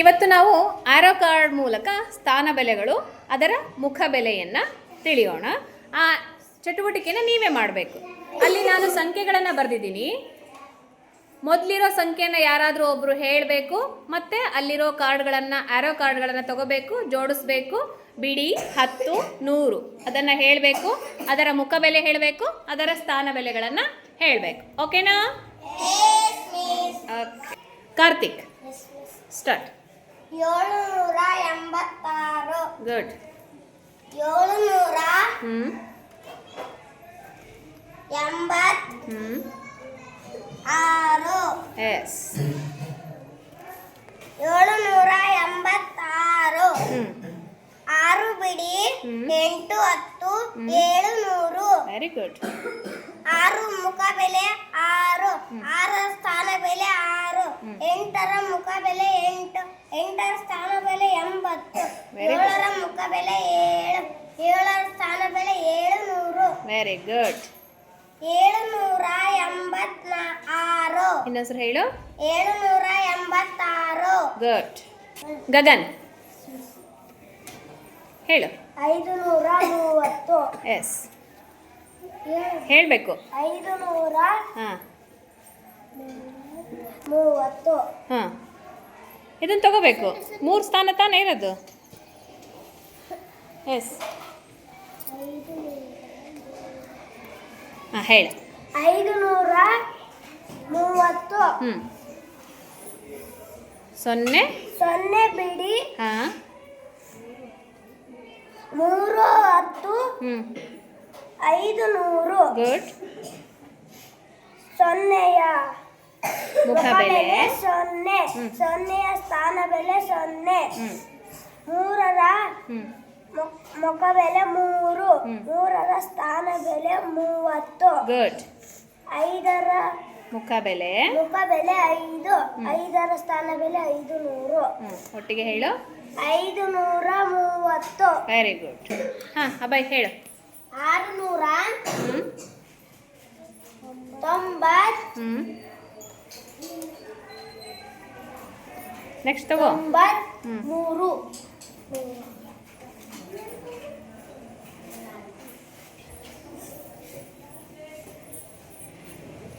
ಇವತ್ತು ನಾವು ಆರೋ ಕಾರ್ಡ್ ಮೂಲಕ ಸ್ಥಾನ ಬೆಲೆಗಳು ಅದರ ಮುಖ ಬೆಲೆಯನ್ನು ತಿಳಿಯೋಣ. ಆ ಚಟುವಟಿಕೆನ ನೀವೇ ಮಾಡಬೇಕು. ಅಲ್ಲಿ ನಾನು ಸಂಖ್ಯೆಗಳನ್ನು ಬರೆದಿದ್ದೀನಿ. ಮೊದಲಿರೋ ಸಂಖ್ಯೆನ ಯಾರಾದರೂ ಒಬ್ಬರು ಹೇಳಬೇಕು ಮತ್ತು ಅಲ್ಲಿರೋ ಕಾರ್ಡ್ಗಳನ್ನು ಆರೋ ಕಾರ್ಡ್ಗಳನ್ನು ತಗೋಬೇಕು ಜೋಡಿಸ್ಬೇಕು. ಬಿಡಿ ಹತ್ತು ನೂರು. ಅದನ್ನು ಹೇಳಬೇಕು ಅದರ ಮುಖ ಬೆಲೆ ಹೇಳಬೇಕು ಅದರ ಸ್ಥಾನ ಬೆಲೆಗಳನ್ನು ಹೇಳಬೇಕು. ಓಕೆನಾ ಓಕೆ ಕಾರ್ತಿಕ್ ಸ್ಟಾರ್ಟ್ ಏಳುನೂರ ಎಂಬತ್ತಾರು. ಗುಡ್ ಏಳುನೂರ ಹ್ಞೂ ಎಂಬತ್ ಹ್ಞೂ ಆರು. ಎಸ್ ಏಳುನೂರ ಎಂಬತ್ತಾರು. ಆರು ಬಿಡಿ. ಎಂಟು ಹತ್ತು ಏಳು ನೂರು ವೆರಿ ಗುಡ್ ಆರು ಮುಖ ಬೆಲೆ ಆರು. ಆರು ಸ್ಥಾನ ಬೆಲೆ ಆರು. ಎಂಟರ ಮುಖ ಬೆಲೆ ಎಂಟು. ಎಂಟರ ಸ್ಥಾನ ಬೆಲೆ ಎಂಬತ್ತು. ಏಳರ ಮುಖ ಬೆಲೆ ಏಳು. ಏಳರ ಸ್ಥಾನ ಬೆಲೆ ಏಳು ನೂರು ವೆರಿ ಗುಡ್ ಏಳು ನೂರ ಎಂಬತ್ನ ಆರು. ಇನ್ನೊಂದ್ಸರಿ ಹೇಳು. ಏಳು ನೂರ ಎಂಬತ್ತಾರು. ಗುಡ್ ಗಗನ್ ಹೇಳು. ಐದು ನೂರ ಮೂವತ್ತು. ಎಸ್ ಹೇಳಬೇಕು. ಐದು ನೂರ ಹಾಂ. ಮೂವತ್ತು. ಹಾಂ. ಇದನ್ನು ತಗೋಬೇಕು. ಮೂರು ಸ್ಥಾನ ತಾನೇ ಇರೋದು? ಎಸ್ ಹಾಂ ಹೇಳಿ. ಐದು ನೂರ ಮೂವತ್ತು. ಹ್ಞೂ ಸೊನ್ನೆ? ಸೊನ್ನೆ ಬಿಡಿ. ಹಾಂ. ಮೂರು ಹತ್ತು. ಹ್ಞೂ ಐದು ನೂರು ಗುಡ್ ಸೊನ್ನೆಯ. ಮುಖ ಬೆಲೆ? ಸೊನ್ನೆ. ಸೊನ್ನೆಯ ಸ್ಥಾನ ಬೆಲೆ ಸೊನ್ನೆ. ಮೂರರ ಮುಖ ಬೆಲೆ ಮೂರು. ಮೂರರ ಸ್ಥಾನ ಬೆಲೆ ಮೂವತ್ತು. ಗುಡ್ ಐದರ ಮುಖ ಬೆಲೆ? ಮುಖ ಬೆಲೆ ಐದು. ಐದರ ಸ್ಥಾನ ಬೆಲೆ ಐದು ನೂರು ಒಟ್ಟಿಗೆ ಹೇಳು. ಐದು ನೂರ ಮೂವತ್ತು. ವೆರಿ ಗುಡ್ ಹಾ ಅಬ್ಬಾಯ್ ಹೇಳು. ಆರು ನೂರ ಹ್ಞೂ ತೊಂಬತ್ ಹ್ಞೂ ನೆಕ್ಸ್ಟ್ ತಗೋ. ಮೂರು.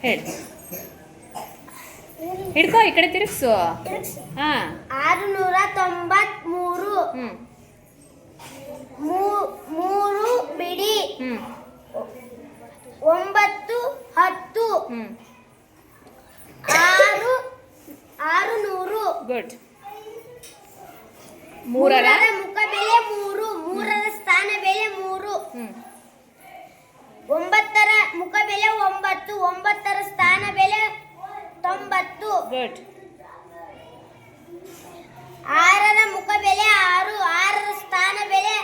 ಹೇಳಿ. ಹಿಡ್ಕೋ ಈ ಕಡೆ ತಿರುಗಿಸು. ಹಾಂ. ಆರುನೂರ ತೊಂಬತ್ಮೂರು. ಮೂರು ಬಿಡಿ ಹ್ಞೂ ಒಂಬತ್ತು ಹತ್ತು ಹ್ಞೂ ಆರು ಆರು ನೂರು ಗುಡ್ ಮೂರರ ಮುಖ ಬೆಲೆ ಮೂರು ಮೂರರ ಸ್ಥಾನ ಬೆಲೆ ಮೂರು ಒಂಬತ್ತರ ಮುಖ ಬೆಲೆ ಒಂಬತ್ತು ಒಂಬತ್ತರ ಸ್ಥಾನ ಬೆಲೆ ತೊಂಬತ್ತು. ಗುಡ್ ಆರರ ಮುಖ ಬೆಲೆ ಆರು ಆರರ ಸ್ಥಾನ ಬೆಲೆ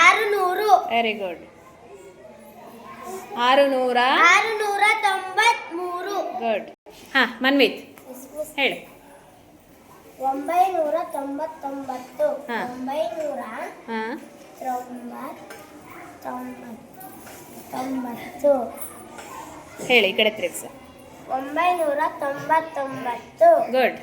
ಆರು ನೂರು ವೆರಿ ಗುಡ್ ಆರು ನೂರ ಆರು ನೂರ ತೊಂಬತ್ ಮೂರು ಗುಡ್ ಹಾಂ ಮನ್ವಿತ್. ಹೇಳು. ಒಂಬೈನೂರ ತೊಂಬತ್ತೊಂಬತ್ತು ಹಾ. ಒಂಬೈನೂರ ಹಾಂ. ತೊಂಬತ್ ತೊಂಬತ್ತು ಹೇಳಿ ಈ ಕಡೆ ತಿರುಗಿಸ. ಒಂಬೈನೂರ ತೊಂಬತ್ತೊಂಬತ್ತು ಗುಡ್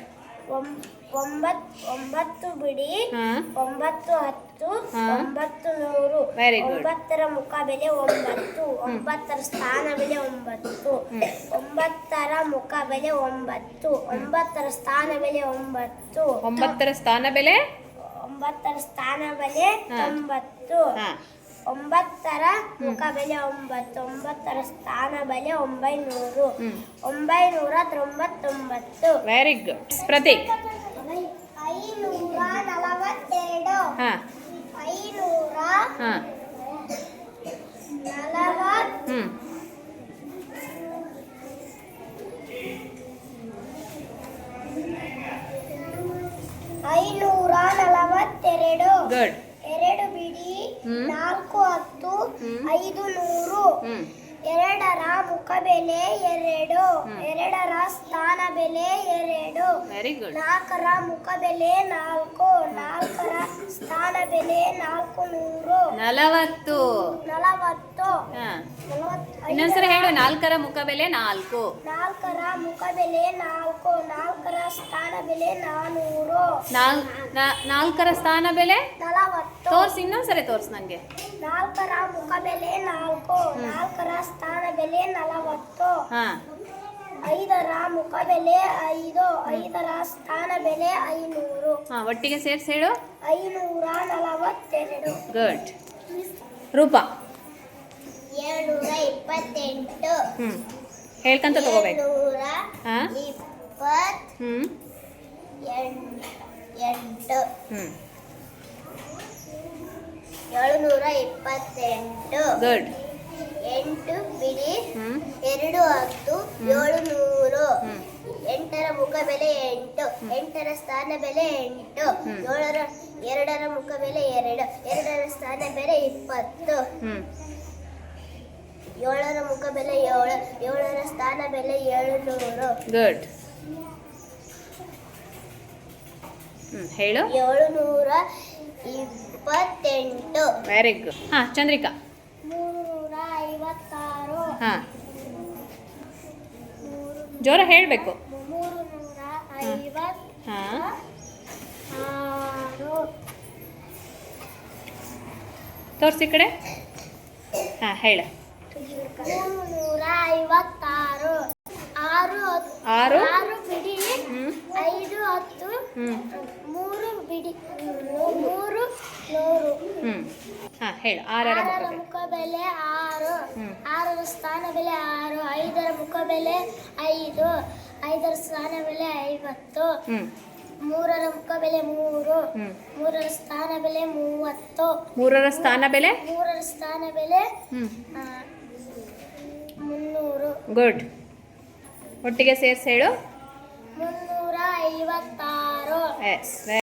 ಒಂ- ಒಂಬತ್ ಒಂಬತ್ತು ಬಿಡಿ. ಹಾಂ. ಒಂಬತ್ತು ಹತ್ತು. ಹಾ. ಒಂಬತ್ತು ನೂರು. ಒಂಬತ್ತರ ಮುಖ ಬೆಲೆ ಒಂಬತ್ತು ಒಂಬತ್ತರ ಸ್ಥಾನ ಬೆಲೆ ಒಂಬತ್ತು. ಒಂಬತ್ತರ ಮುಖ ಬೆಲೆ ಒಂಬತ್ತು ಒಂಬತ್ತರ ಸ್ಥಾನ ಬೆಲೆ ಒಂಬತ್ತು ಒಂಬತ್ತರ ಸ್ಥಾನ ಬೆಲೆ? ಒಂಬತ್ತರ ಸ್ಥಾನ ಬೆಲೆ ಒಂಬತ್ತು ಒಂಬತ್ತರ ಮುಖ ಬೆಲೆ ಒಂಬತ್ತು ಒಂಬತ್ತರ ಸ್ಥಾನ ಬೆಲೆ ಒಂಬೈನೂರು ಒಂಬೈನೂರ ತೊಂಬತ್ತೊಂಬತ್ತು. ವೆರಿ ಗುಡ್ ಪ್ರತೀಕ್ ಐನೂರ ನಲವತ್ತೆರಡು. ಹಾಂ. ಐನೂರ ಹ್ಞೂ ನಲವತ್ತೆರಡು. ಗುಡ್ ಎರಡು ಬಿಡಿ. ನಾಲ್ಕು ಹತ್ತು. ಐದು ನೂರು. ಎರಡರ ಮುಖ ಬೆಲೆ ಎರಡು. ಎರಡರ ಸ್ಥಾನ ಬೆಲೆ ಎರಡು. ವೆರಿ ಗುಡ್ ನಾಲ್ಕರ ಮುಖ ಬೆಲೆ ನಾಲ್ಕು. ನಾಲ್ಕರ ಸ್ಥಾನ ಬೆಲೆ ನಾಲ್ಕು ನೂರು ನಲವತ್ತು. ನಲವತ್ತು. ಹಾ. ಇನ್ನೊಂದ್ಸರಿ ಹೇಳು ನಾಲ್ಕರ ಮುಖ ಬೆಲೆ ನಾಲ್ಕು. ನಾಲ್ಕರ ಮುಖ ಬೆಲೆ ನಾಲ್ಕು ನಾಲ್ಕರ ಸ್ಥಾನ ಬೆಲೆ ನಾನೂರು. ನಾಲ್ ನಾ- ನಾಲ್ಕರ ಸ್ಥಾನ ಬೆಲೆ ನಲವತ್ತು. ತೋರ್ಸ್ ಇನ್ನೊಂದ್ಸರಿ ತೋರ್ಸ್ ನಂಗೆ. ನಾಲ್ಕರ ಮುಖ ಬೆಲೆ ನಾಲ್ಕು ನಾಲ್ಕರ ಸ್ಥಾನ ಬೆಲೆ ನಲವತ್ತು. ಹಾ. ಐದರ ಮುಖ ಬೆಲೆ ಐದು ಐದರ ಸ್ಥಾನ ಬೆಲೆ ಐನೂರು. ಹಾ ಒಟ್ಟಿಗೆ ಸೇರಿಸಿ ಹೇಳು. ಐನೂರ ನಲವತ್ತೆರಡು. ಗುಡ್ ರೂಪಾ. ಏಳ್ನೂರ ಇಪ್ಪತ್ತೆಂಟು. ಹ್ಮ್. ಹೇಳ್ಕಂತ ತಗೋಬೇಕು. ಹಾ? ಇಪ್ಪತ್ ಹ್ಮ್. ಎಂಟು ಹ್ಮ್. ಏಳುನೂರ ಇಪ್ಪತ್ತೆಂಟು. ಗುಡ್ ಎಂಟು ಬಿಡಿ ಎರಡು ಹತ್ತು ಏಳು ನೂರು ಬೆಲೆ ಎಂಟು ಎಂಟರ ಸ್ಥಾನ ಬೆಲೆ ಎಂಟು. ಏಳರ ಎರಡರ ಮುಖ ಬೆಲೆ ಎರಡು ಎರಡರ ಸ್ಥಾನ ಬೆಲೆ ಇಪ್ಪತ್ತು. ಏಳರ ಮುಖ ಬೆಲೆ ಏಳು ಏಳರ ಸ್ಥಾನ ಬೆಲೆ ಏಳು ನೂರು ಗುಡ್ ಹೇಳು. ಏಳು ನೂರ ಇಪ್ಪತ್ತೆಂಟು. ವೆರಿ ಗುಡ್ ಹಾ ಚಂದ್ರಿಕಾ. ಐವತ್ತಾರು. ಹಾ. ಜೋರ ಹೇಳಬೇಕು ಮೂರು ನೂರ ಐವತ್ತಾರು ಹಾ ತೋರ್ಸಿ ಕಡೆ. ಹಾ ಹೇಳ. ಆರು ಬಿಡಿ. ಐದು ಹತ್ತು. ಮೂರು ಬಿಡಿ. ಮೂರು ನೂರು. ಹಾ ಹೇಳು. ಆರರ ಮುಖ ಬೆಲೆ ಆರು. ಆರರ ಸ್ಥಾನ ಬೆಲೆ ಆರು. ಐದರ ಮುಖ ಬೆಲೆ ಐದು. ಐದರ ಸ್ಥಾನ ಬೆಲೆ ಐವತ್ತು. ಹ್ಮ್. ಮೂರರ ಮುಖ ಬೆಲೆ ಮೂರು ಮೂರರ ಸ್ಥಾನ ಬೆಲೆ ಮೂವತ್ತು. ಮೂರರ ಸ್ಥಾನ ಬೆಲೆ? ಮೂರರ ಸ್ಥಾನ ಬೆಲೆ ಮುನ್ನೂರು. ಗುಡ್. ಒಟ್ಟಿಗೆ ಸೇರಿಸಿ ಹೇಳು. ಮುನ್ನೂರ ಐವತ್ತಾರು. ಎಸ್